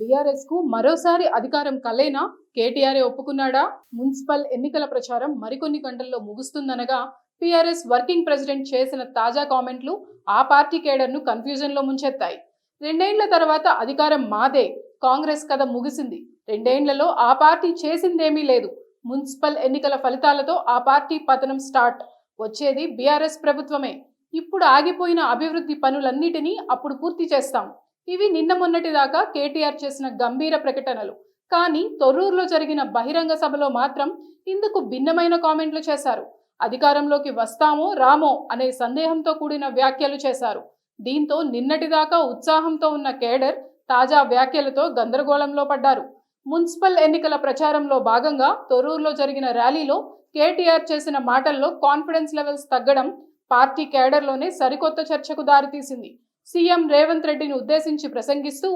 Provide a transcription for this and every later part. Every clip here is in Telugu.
బీఆర్ఎస్కు మరోసారి అధికారం కలేనా కేటీఆర్ఏ ఒప్పుకున్నాడా? మున్సిపల్ ఎన్నికల ప్రచారం మరికొన్ని గంటల్లో ముగుస్తుందనగా పిఆర్ఎస్ వర్కింగ్ ప్రెసిడెంట్ చేసిన తాజా కామెంట్లు ఆ పార్టీ కేడర్ను కన్ఫ్యూజన్లో ముంచెత్తాయి. రెండేండ్ల తర్వాత అధికారం మాదే. కాంగ్రెస్ కథ ముగిసింది. రెండేండ్లలో ఆ పార్టీ చేసిందేమీ లేదు. మున్సిపల్ ఎన్నికల ఫలితాలతో ఆ పార్టీ పతనం స్టార్ట్. వచ్చేది బీఆర్ఎస్ ప్రభుత్వమే. ఇప్పుడు ఆగిపోయిన అభివృద్ధి పనులన్నిటినీ అప్పుడు పూర్తి చేస్తాం. ఇవి నిన్న మొన్నటి దాకా కేటీఆర్ చేసిన గంభీర ప్రకటనలు. కానీ తొర్రూరులో జరిగిన బహిరంగ సభలో మాత్రం ఇందుకు భిన్నమైన కామెంట్లు చేశారు. అధికారంలోకి వస్తామో రామో అనే సందేహంతో కూడిన వ్యాఖ్యలు చేశారు. దీంతో నిన్నటిదాకా ఉత్సాహంతో ఉన్న కేడర్ తాజా వ్యాఖ్యలతో గందరగోళంలో పడ్డారు. మున్సిపల్ ఎన్నికల ప్రచారంలో భాగంగా తొర్రూరులో జరిగిన ర్యాలీలో కేటీఆర్ చేసిన మాటల్లో కాన్ఫిడెన్స్ లెవెల్స్ తగ్గడం పార్టీ కేడర్లోనే సరికొత్త చర్చకు దారితీసింది. సీఎం రేవంత్ రెడ్డిని ఉద్దేశించి ప్రసంగిస్తూ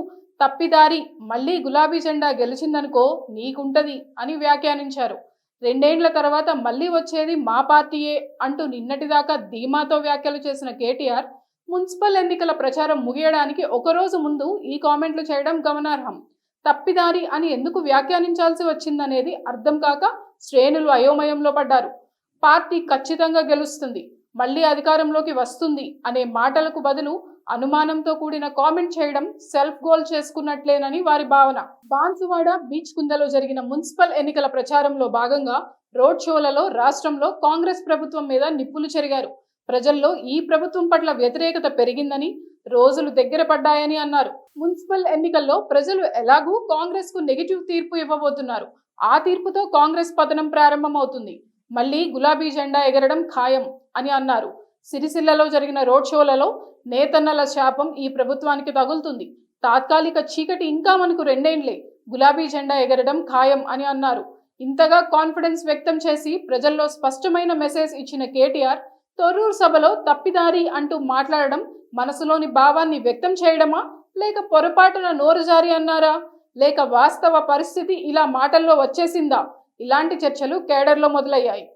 తప్పిదారి మళ్ళీ గులాబీ జెండా గెలిచిందనుకో నీకుంటది అని వ్యాఖ్యానించారు. రెండేండ్ల తర్వాత మళ్ళీ వచ్చేది మా పార్టీయే అంటూ నిన్నటిదాకా ధీమాతో వ్యాఖ్యలు చేసిన కేటీఆర్ మున్సిపల్ ఎన్నికల ప్రచారం ముగియడానికి ఒకరోజు ముందు ఈ కామెంట్లు చేయడం గమనార్హం. తప్పిదారి అని ఎందుకు వ్యాఖ్యానించాల్సి వచ్చిందనేది అర్థం కాక శ్రేణులు అయోమయంలో పడ్డారు. పార్టీ ఖచ్చితంగా గెలుస్తుంది. మళ్ళీ అధికారంలోకి వస్తుంది అనే మాటలకు బదులు అనుమానంతో కూడిన కామెంట్ చేయడం సెల్ఫ్ గోల్ చేసుకున్నట్లేనని వారి భావన. బాన్సువాడ బీచ్ కుందలో జరిగిన మున్సిపల్ ఎన్నికల ప్రచారంలో భాగంగా రోడ్ షోలలో రాష్ట్రంలో కాంగ్రెస్ ప్రభుత్వం మీద నిప్పులు చెరిగారు. ప్రజల్లో ఈ ప్రభుత్వం పట్ల వ్యతిరేకత పెరిగిందని రోజులు దగ్గర పడ్డాయని అన్నారు. మున్సిపల్ ఎన్నికల్లో ప్రజలు ఎలాగూ కాంగ్రెస్కు నెగిటివ్ తీర్పు ఇవ్వబోతున్నారు. ఆ తీర్పుతో కాంగ్రెస్ పతనం ప్రారంభమవుతుంది. మళ్ళీ గులాబీ జెండా ఎగరడం ఖాయం అని అన్నారు. సిరిసిల్లలో జరిగిన రోడ్ షోలలో నేతన్నల శాపం ఈ ప్రభుత్వానికి తగులుతుంది. తాత్కాలిక చీకటి ఇంకా మనకు రెండేండ్లే గులాబీ జెండా ఎగరడం ఖాయం అని అన్నారు. ఇంతగా కాన్ఫిడెన్స్ వ్యక్తం చేసి ప్రజల్లో స్పష్టమైన మెసేజ్ ఇచ్చిన కేటీఆర్ తొర్రూరు సభలో తప్పిదారి అంటూ మాట్లాడడం మనసులోని భావాన్ని వ్యక్తం చేయడమా? లేక పొరపాటున నోరు జారి అన్నారా? లేక వాస్తవ పరిస్థితి ఇలా మాటల్లో వచ్చేసిందా? ఇలాంటి చర్చలు కేడర్లో మొదలయ్యాయి.